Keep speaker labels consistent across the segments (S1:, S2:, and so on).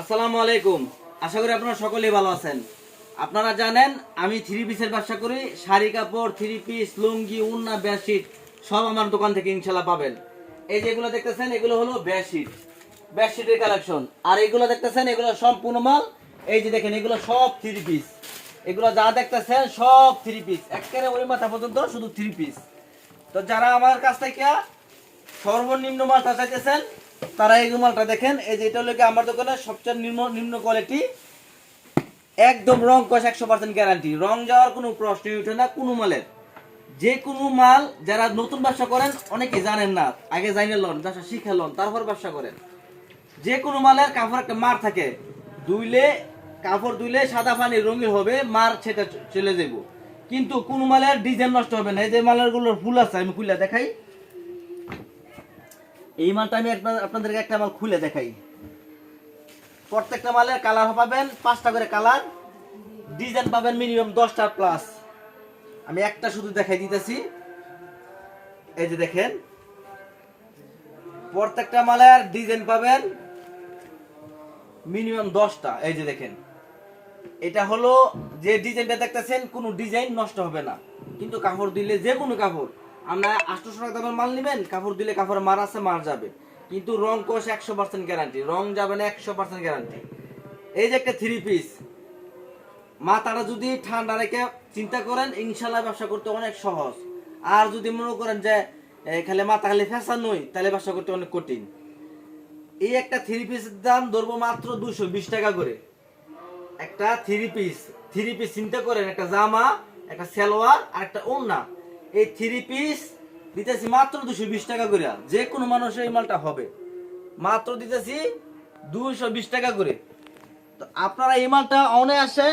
S1: আসসালামু আলাইকুম। আশা করি আপনারা সকলেই ভালো আছেন। আপনারা জানেন, আমি থ্রি পিসের ব্যবসা করি। শাড়ি, কাপড়, থ্রি পিস, লুঙ্গি, উন্না, বেডশিট, সব আমার দোকান থেকে ইনশাল্লাহ পাবেন। এই যেগুলো দেখতেছেন, এগুলো হলো বেডশিট। বেডশিটের কালেকশন। আর এগুলো দেখতেছেন, এগুলো সম্পূর্ণ মাল। এই যে দেখেন, এগুলো সব থ্রি পিস। এগুলো যা দেখতেছেন, সব থ্রি পিস। একেবারে ওই মাথা পর্যন্ত শুধু থ্রি পিস। তো যারা আমার কাছ থেকে সর্বনিম্ন মালটা চাইতেছেন তারা এই মালটা দেখেন, এই যে এটা হলো আমার দোকানে সবচেয়ে নিম্ন নিম্ন কোয়ালিটি একদম রং কষ একশো পার্সেন্ট গ্যারান্টি রং যাওয়ার কোনো প্রশ্নই উঠে না কোনো মালের। যে কোনো মাল যারা নতুন ব্যবসা করেন অনেকে জানেন না। আগে জানে লন, ব্যবসা শিখে লন, তারপর ব্যবসা করেন। যে কোনো মালের কাপড় একটা মার থাকে। ধুইলে, কাপড় ধুইলে সাদা পানি রঙিন হবে, মার সেটা চলে যাব কিন্তু কোনো মালের ডিজাইন নষ্ট হবে না। এই যে মালেরগুলোর ফুল আছে, আমি খুলে দেখাই। এই মালটা আমি আপনাদেরকে একটা মাল খুলে দেখাই। প্রত্যেকটা মালের কালার পাবেন, পাঁচটা করে কালার ডিজাইন পাবেন মিনিমাম দশটা প্লাস আমি একটা শুধু দেখাই দিতেছি। এই যে দেখেন, প্রত্যেকটা মালের ডিজাইন পাবেন মিনিমাম দশটা। এই যে দেখেন, এটা হলো যে ডিজাইনটা দেখতেছেন, কোনো ডিজাইন নষ্ট হবে না। কিন্তু কাপড় দিলে যে কোনো কাপড়। আমরা আটশোশো টাকা দামের মাল নেবেন, কাপড় দিলে কাপড়ে মার আছে, মার যাবে। কিন্তু রং কোষ একশো পার্সেন্ট গ্যারান্টি রং যাবে না, একশো পার্সেন্ট গ্যারান্টি এই যে একটা থ্রি পিস মাথাটা যদি ঠান্ডা রেখে চিন্তা করেন, ইনশাল্লাহ ব্যবসা করতে অনেক সহজ। আর যদি মনে করেন যে খালি মাথা খালি ফ্যাশন নই তাহলে ব্যবসা করতে অনেক কঠিন। এই একটা থ্রি পিসের দাম ধরবো মাত্র দুশো বিশ টাকা করে। একটা থ্রি পিস থ্রি পিস চিন্তা করেন, একটা জামা, একটা সালোয়ার, আর একটা ওড়না। এই থ্রি পিস দিতেছি মাত্র দুশো বিশ টাকা করে যে কোনো মানুষের এই মালটা হবে। মাত্র দিতেছি দুশো বিশ টাকা করে। তো আপনারা এই মালটা অনায়াসে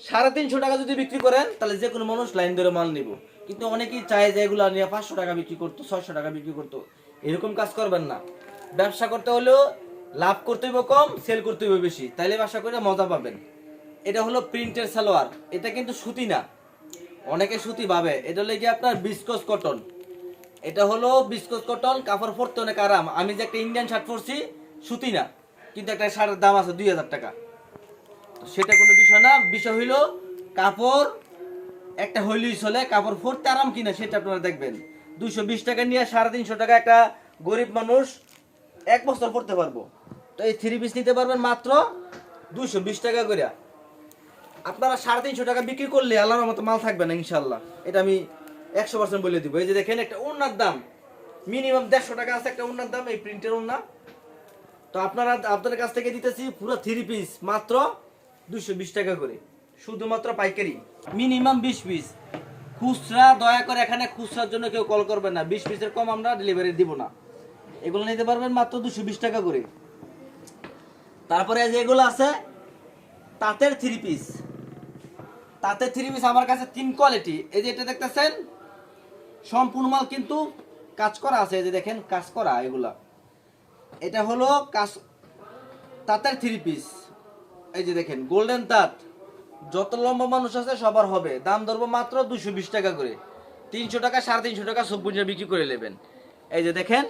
S1: সাড়ে তিনশো টাকা যদি বিক্রি করেন, তাহলে যে কোনো মানুষ লাইন ধরে মাল নিব। কিন্তু অনেকেই চায় যে এগুলো নিয়ে পাঁচশো টাকা বিক্রি করতো, ছয়শো টাকা বিক্রি করতো। এরকম কাজ করবেন না। ব্যবসা করতে হলেও লাভ করতে হইব কম সেল করতে হইব বেশি। তাইলে ব্যবসা করে মজা পাবেন। এটা হলো প্রিন্টের সালোয়ার। এটা কিন্তু সুতি না। অনেকে সুতি ভাবে। এটা হলো কি আপনার বিস্কস কটন এটা হলো বিস্কস কটন কাপড় পরতে অনেক আরাম। আমি যে একটা ইন্ডিয়ান শার্ট পরছি, সুতি না। কিন্তু একটা শার্টের দাম আছে দুই হাজার টাকা। সেটা কোনো বিষয় না। বিষয় হইল কাপড়, একটা হইলেই চলে, কাপড় পরতে আরাম কিনা সেটা আপনারা দেখবেন। দুশো বিশ টাকা নিয়ে সাড়ে তিনশো টাকা একটা গরিব মানুষ এক বছর পড়তে পারব। তো এই থ্রি পিস নিতে পারবেন মাত্র দুশো বিশ টাকা করে আপনারা সাড়ে তিনশো টাকা বিক্রি করলে আল্লাহর মতো মাল থাকবে না ইনশাল্লাহ এটা আমি একশো পার্সেন্ট বলে দিব। এই যে দেখেন, একটা ওনার দাম। মিনিমাম দেড়শো টাকা আছে একটা ওনার দাম, এই প্রিন্টের ওনা তো আপনারা, আপনাদের কাছ থেকে দিতেছি পুরো থ্রি পিস মাত্র দুশো বিশ টাকা করে। শুধুমাত্র পাইকারি। মিনিমাম বিশ পিস খুচরা, দয়া করে এখানে খুচরার জন্য কেউ কল করবেন না। বিশ পিসের কম আমরা ডেলিভারি দিব না। এগুলো নিতে পারবেন মাত্র দুশো বিশ টাকা করে। তারপরে যে এগুলো আছে, তাঁতের থ্রি পিস তাঁতের থ্রি পিস আমার কাছে তিন কোয়ালিটি এই যে এটা দেখতেছেন, সম্পূর্ণ মাল কিন্তু কাজ করা আছে, এই যে দেখেন, কাজ করা এগুলা। এটা হলো কাজ, তাঁতের থ্রি পিস এই যে দেখেন গোল্ডেন তাঁত। যত লম্বা মানুষ আছে, সবার হবে। দাম ধরবো মাত্র দুশো বিশ টাকা করে। তিনশো টাকা, সাড়ে তিনশো টাকা সবুজ বিক্রি করে নেবেন। এই যে দেখেন,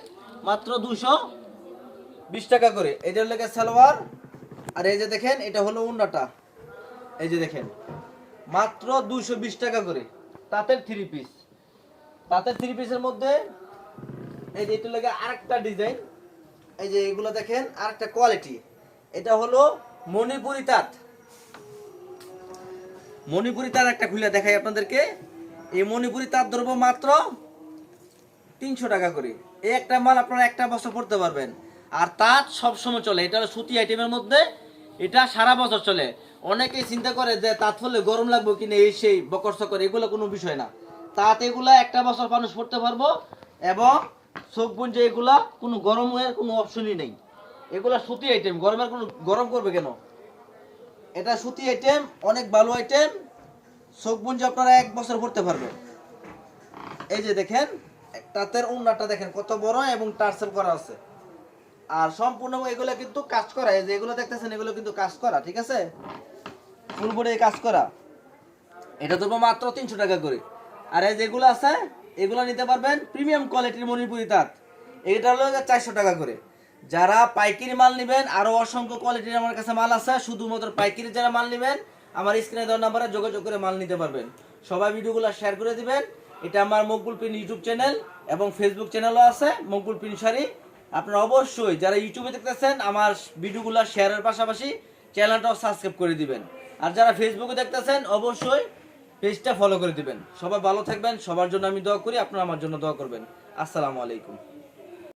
S1: মাত্র দুশো বিশ টাকা করে। এটা হলো সালোয়ার। আর এই যে দেখেন, এটা হলো উন্নাটা। এই যে দেখেন মাত্র দুশো বিশ টাকা করে। তাঁতের থ্রি পিস তাঁতের থ্রি পিসের মধ্যে এই যে এটা লাগে আরেকটা ডিজাইন এই যে এগুলো দেখেন, আরেকটা কোয়ালিটি এটা হলো মণিপুরি তাঁত। মণিপুরি তাঁত একটা খুলে দেখাই আপনাদেরকে। এই মণিপুরি তাঁত ধরবো মাত্র তিনশো টাকা করে। এই একটা মাল আপনারা একটা বছর পড়তে পারবেন। আর তাঁত সবসময় চলে। এটা হলো সুতি আইটেমের মধ্যে। এটা সারা বছর চলে। অনেকেই চিন্তা করে যে তাঁত হলে গরম লাগবে কিনা এই সেই বকর সকর এগুলো কোনো বিষয় না। তাঁত এগুলা একটা বছর মানুষ পড়তে পারব এবং চোখ বুঞ্জে এগুলা, কোনো গরমের কোনো অপশনই নেই। এগুলা সুতি আইটেম গরমের কোনো গরম করবে কেন? এটা সুতি আইটেম অনেক ভালো আইটেম চোখ বুঞ্জে আপনারা এক বছর পড়তে পারবেন। এই যে দেখেন, তাঁতের উন্নাটা দেখেন কত বড় এবং টার্সেল করা আছে। আর সম্পূর্ণ এগুলো কিন্তু কাজ করা, এই যে এগুলো দেখতেছেন, এগুলো কিন্তু কাজ করা, ঠিক আছে? ফুল বডি কাজ করা? এটা দেবো মাত্র তিনশো টাকা করে। আর এই যেগুলো আছে, এগুলো নিতে পারবেন প্রিমিয়াম কোয়ালিটির মণিপুরি তাঁত। এটা হলো চারশো টাকা করে। যারা পাইকারি মাল নেবেন আরও অসংখ্য কোয়ালিটির আমার কাছে মাল আছে, শুধুমাত্র পাইকারি যারা মাল নেবেন, আমার স্ক্রিনে দেওয়ার নাম্বারে যোগাযোগ করে মাল নিতে পারবেন। সবাই ভিডিওগুলো শেয়ার করে দিবেন। এটা আমার মকবুল পিন ইউটিউব চ্যানেল এবং ফেসবুক চ্যানেলও আছে, মকবুল পিন শাড়ি আপনারা অবশ্যই যারা ইউটিউবে দেখতেছেন, আমার ভিডিওগুলো শেয়ারের পাশাপাশি চ্যানেলটাও সাবস্ক্রাইব করে দিবেন। আর যারা ফেসবুকে দেখতেছেন, অবশ্যই পেজটা ফলো করে দিবেন। সবাই ভালো থাকবেন, সবার জন্য আমি দোয়া করি, আপনারা আমার জন্য দোয়া করবেন। আসসালামু আলাইকুম।